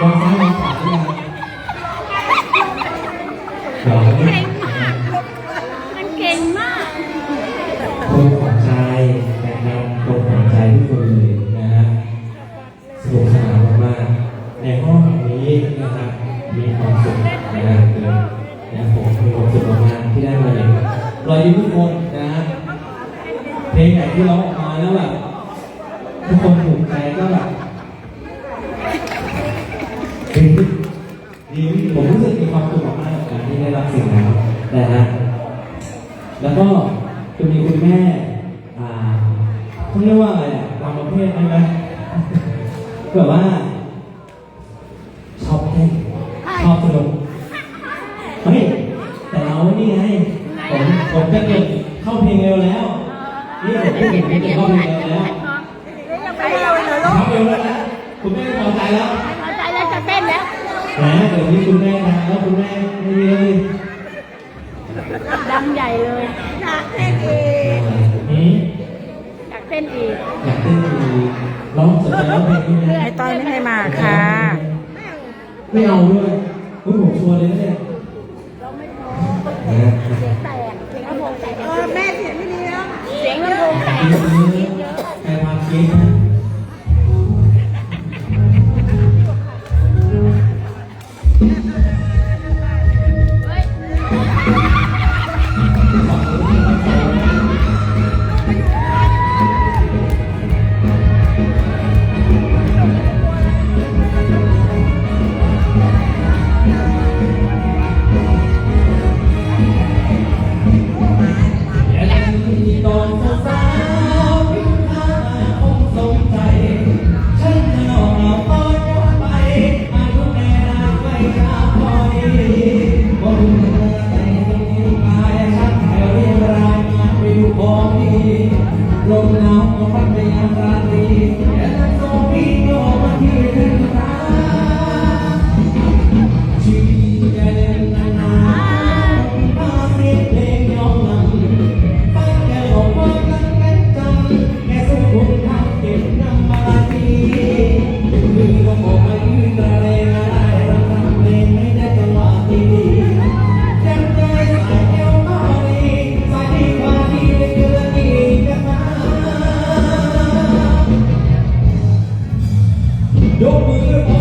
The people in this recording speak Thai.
มองซ้ายมองขวาหรือยังเดี๋ยวเราจะมันเก่งมากคนขวัญใจนะครับคนขวัญใจทุกคนเลยนะฮะสนุกสนานมากๆในห้องนี้นะครับมีความสุขนะฮะเกินะผมมีความสุขมากๆที่ได้มาเห็นรอยยิ้มทุกคนนะฮะเพลงไหนที่ร้องออกมาแล้วแบบทุกคน ผมรู้สึกมีความสุขมากๆกับการที่ได้รับสิ่งนั้นนะฮะแล้วก็จะมีคุณแม่อ่าเขาเรียกว่าอะไรอะบางประเภทใช่ไหมแบบว่า ชอบเต้นชอบสนุกเฮ้ยแต่เรานี่ไงผมผมจะเก่งเข้าเพลงเร็วแล้วนี่ผมพูดถึงผมจะเข้าเพลงเร็วแล้วไปเลยเหรอลูกเข้าเร็วแล้วนะคุณแม่พอใจแล้วพอใจแล้วจะเต้นแล้ว แหมเดี๋ยวนี้คุณแม่นะแล้วคุณแม่ไม่มีเลยดังใหญ่เลยอยากเต้นอีกอืมอยากเต้นอีกอยากเต้นอีกร้องสนใจร้องเพลงนี้ไหมไอ้ต้อยไม่ให้มาค่ะ ไม่เอาด้วยคุณผมชวนเลยนะเนี่ยเราไม่พอนะเสียงแตกเสียงลำโพงแตกเออแม่เสียงไม่ดีแล้วเสียงลำโพงแตกเยอะเยอะใครพาคิด 有你